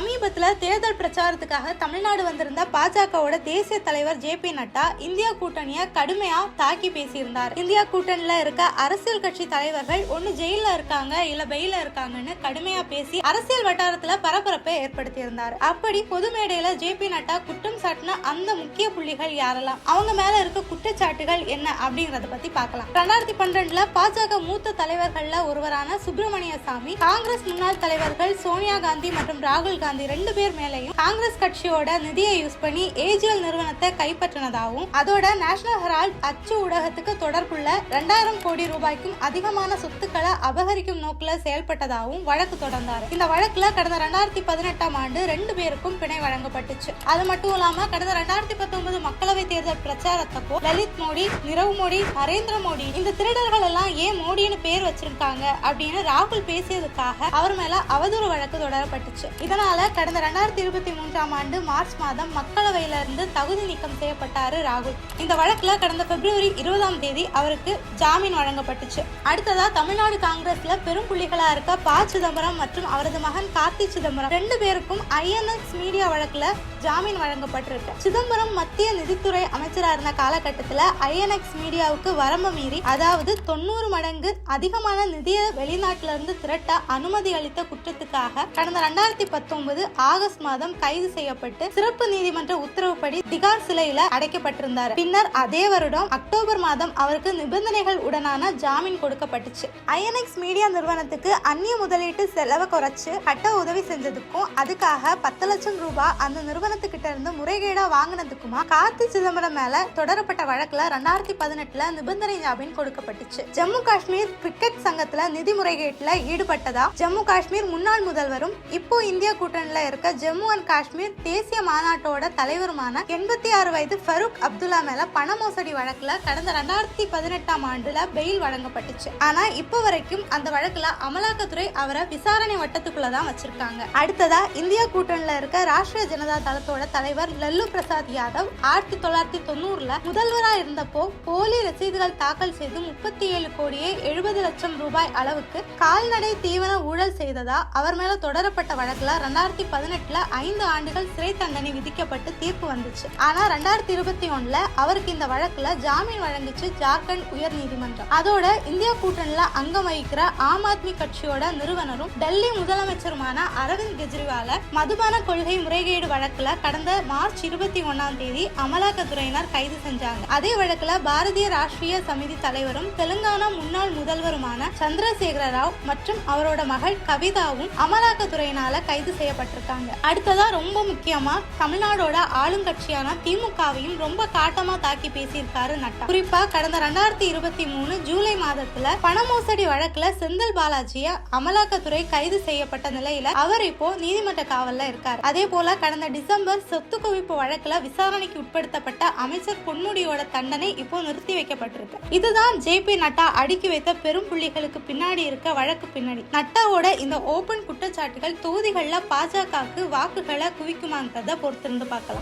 சமீபத்தில் தேர்தல் பிரச்சாரத்துக்காக தமிழ்நாடு வந்திருந்த பாஜகவோட தேசிய தலைவர் ஜே பி நட்டா இந்தியா கூட்டணியை கடுமையா தாக்கி பேசியிருந்தார். இந்தியா கூட்டணியில இருக்க அரசியல் கட்சி தலைவர்கள் ஒன்று ஜெயில இருக்காங்க இல்ல பெயில இருக்காங்கன்னு கடுமையா பேசி அரசியல் வட்டாரத்துல பரபரப்பை ஏற்படுத்தியிருந்தார். அப்படி பொது மேடையில ஜே பி நட்டா குற்றம் சாட்டின அந்த முக்கிய புள்ளிகள் யாரெல்லாம்? அவங்க மேல இருக்க குற்றச்சாட்டுகள் என்ன அப்படிங்கறத பத்தி பார்க்கலாம். ரெண்டாயிரத்தி பன்னெண்டுல பாஜக மூத்த தலைவர்கள்ல ஒருவரான சுப்பிரமணிய சாமி காங்கிரஸ் முன்னாள் தலைவர்கள் சோனியா காந்தி மற்றும் ராகுல் காந்தி ரெண்டு பேர் மேலையும் காங்கிரஸ் கட்சியோட நிதியை யூஸ் பண்ணி ஏஜிஎல் நிறுவனத்தை கைப்பற்றினதாகவும் அதோட நேஷனல் ஹெரால்ட் அச்சு ஊடகத்துக்கு தொடர்புள்ள ரெண்டாயிரம் கோடி ரூபாய்க்கும் அதிகமான சொத்துக்களை அபகரிக்கும் நோக்கில் செயல்பட்டதாகவும் வழக்கு தொடர்ந்தார். இந்த வழக்குல கடந்த ரெண்டாயிரத்தி பதினெட்டாம் ஆண்டு ரெண்டு பேருக்கும் பிணை வழங்கப்பட்டுச்சு. அது மட்டும் இல்லாம கடந்த ரெண்டாயிரத்தி பத்தொன்பது மக்களவை தேர்தல் பிரச்சாரத்தப்போ லலித் மோடி நிரவ் மோடி நரேந்திர மோடி இந்த திருடர்கள் எல்லாம் ஏன் மோடின்னு பேர் வச்சிருக்காங்க அப்படின்னு ராகுல் பேசியதுக்காக அவர் மேல அவதூறு வழக்கு தொடரப்பட்டுச்சு. இதனால கடந்த ரெண்டாயிரத்தி இருபத்தி மூன்றாம் ஆண்டு மார்ச் மாதம் மக்களவையிலிருந்து தகுதி நீக்கம் செய்யப்பட்டாரு ராகுல். இந்த வழக்குல கடந்த பிப்ரவரி இருபதாம் தேதி அவருக்கு ஜாமீன் வழங்கப்பட்டுச்சு. அடுத்ததா தமிழ்நாடு காங்கிரஸ்ல பெரும் புள்ளிகளா இருக்க ப. சிதம்பரம் மற்றும் அவரது மகன் கார்த்தி சிதம்பரம் ரெண்டு பேருக்கும் ஐஎன்எக்ஸ் மீடியா வழக்குல ஜாமீன் வழங்கப்பட்டிருக்கு. சிதம்பரம் மத்திய நிதித்துறை அமைச்சரா இருந்த காலகட்டத்துல ஐஎன்எக்ஸ் மீடியாவுக்கு வரம்பு மீறி அதாவது தொண்ணூறு மடங்கு அதிகமான நிதியை வெளிநாட்டிலிருந்து திரட்ட அனுமதி அளித்த குற்றத்துக்காக கடந்த ரெண்டாயிரத்தி பத்தொன்பது ஆகஸ்ட் மாதம் கைது செய்யப்பட்டு சிறப்பு நீதிமன்ற உத்தரவுப்படி திகார் சிலையில அடைக்கப்பட்டிருந்தார். பின்னர் அதே வருடம் அக்டோபர் மாதம் அவருக்கு நிபந்தனைகள் உடனான ஜாமீன் கொடுக்கப்பட்டுச்சு. ஐஎன்எக்ஸ் மீடியா நிறுவனத்துக்கு அந்நிய முதலீட்டு செலவை குறைச்சு கட்ட உதவி செஞ்சதுக்கும் அதுக்காக பத்து லட்சம் ரூபாய் அந்த நிறுவனத்துக்கிட்ட இருந்து முறைகேடா வாங்கினதுக்குமா கார்த்தி சிதம்பரம் மேல தொடரப்பட்ட வழக்குல ரெண்டாயிரத்தி பதினெட்டுல நிபந்தனை ஜாமீன் கொடுக்கப்பட்டுச்சு. ஜம்மு காஷ்மீர் கிரிக்கெட் சங்கத்துல நிதி முறைகேட்டுல ஈடுபட்டதா? ஜம்மு காஷ்மீர் முன்னாள் முதல்வரும் இப்போ இந்தியா கூட்டணியில் இருக்க ஜம்மு அண்ட் காஷ்மீர் தேசிய மாநாட்டோட தலைவருமான எண்பத்தி ஆறு வயது ஃபரூக் அப்துல்லா மேல பண மோசடி வழக்குல கடந்த ரெண்டாயிரத்தி பதினெட்டாம் ஆண்டுல பெயில் வழங்கப்பட்டுச்சு. ஆனா இப்போ வரைக்கும் அந்த வழக்குல அமலாக்கத்துறை அவரை விசாரணை வட்டத்துக்குள்ள தான் வச்சிருக்காங்க. அடுத்ததா இந்தியா கூட்டணியில் இருக்க ராஷ்டிரிய ஜனதா தளத்தோட தலைவர் லல்லு பிரசாத் யாதவ் ஆயிரத்தி தொள்ளாயிரத்தி தொண்ணூறுல முதல்வரா இருந்தப்போ போலி ரசீதுகள் தாக்கல் செய்து முப்பத்தி ஏழு கோடியே எழுபது லட்சம் ரூபாய் அளவுக்கு கால்நடை தீவன ஊழல் செய்ததா அவர் மேல தொடரப்பட்ட வழக்குல ரெண்டாயிரத்தி ரெண்டாயிரத்தி பதினெட்டுல ஐந்து ஆண்டுகள் சிறை தண்டனை விதிக்கப்பட்டு தீர்ப்பு வந்துச்சு. ஆனா ரெண்டாயிரத்தி இருபத்தி ஒண்ணுல அவருக்கு இந்த வழக்குல ஜாமீன் வழங்கிச்சு ஜார்க்கண்ட் உயர் நீதிமன்றம் அதோட இந்தியா கூட்டணியில அங்கம் வகிக்கிற ஆம் ஆத்மி கட்சியோட நிறுவனரும் டெல்லி முதலமைச்சருமான அரவிந்த் கெஜ்ரிவால மதுபான கொள்கை முறைகேடு வழக்குல கடந்த மார்ச் இருபத்தி ஒன்னாம் தேதி அமலாக்கத்துறையினர் கைது செஞ்சாங்க. அதே வழக்குல பாரதிய ராஷ்டிரிய சமிதி தலைவரும் தெலுங்கானா முன்னாள் முதல்வருமான சந்திரசேகர ராவ் மற்றும் அவரோட மகள் கவிதாவும் அமலாக்கத்துறையினால கைது செய்யப்பட்டிருக்காங்க அடுத்ததா ரொம்ப முக்கியமா தமிழ்நாடோட ஆளுங்கட்சியான திமுகவையும் ரொம்ப காட்டமா தாக்கி பேசியிருக்காரு நட்டா. குறிப்பா கடந்த ரெண்டாயிரத்தி இருபத்தி மூணு ஜூலை மாதத்துல பண மோசடி வழக்குல செந்தில் பாலாஜிய அமலாக்கத்துறை கைது செய்யப்பட்ட நிலையில அவர் இப்போ நீதிமன்ற காவல்ல இருக்காரு. அதே போல கடந்த டிசம்பர் சொத்து குவிப்பு வழக்குல விசாரணைக்கு உட்படுத்தப்பட்ட அமைச்சர் பொன்முடியோட தண்டனை இப்போ நிறுத்தி வைக்கப்பட்டிருக்கு. இதுதான் ஜே பி நட்டா அடுக்கி வைத்த பெரும் புள்ளிகளுக்கு பின்னாடி இருக்க வழக்கு பின்னாடி நட்டாவோட இந்த ஓபன் குற்றச்சாட்டுகள் தொகுதிகளில் பாஜகவுக்கு வாக்குகளை குவிக்குமாங்கிறத பொறுத்திருந்து பார்க்கலாம்.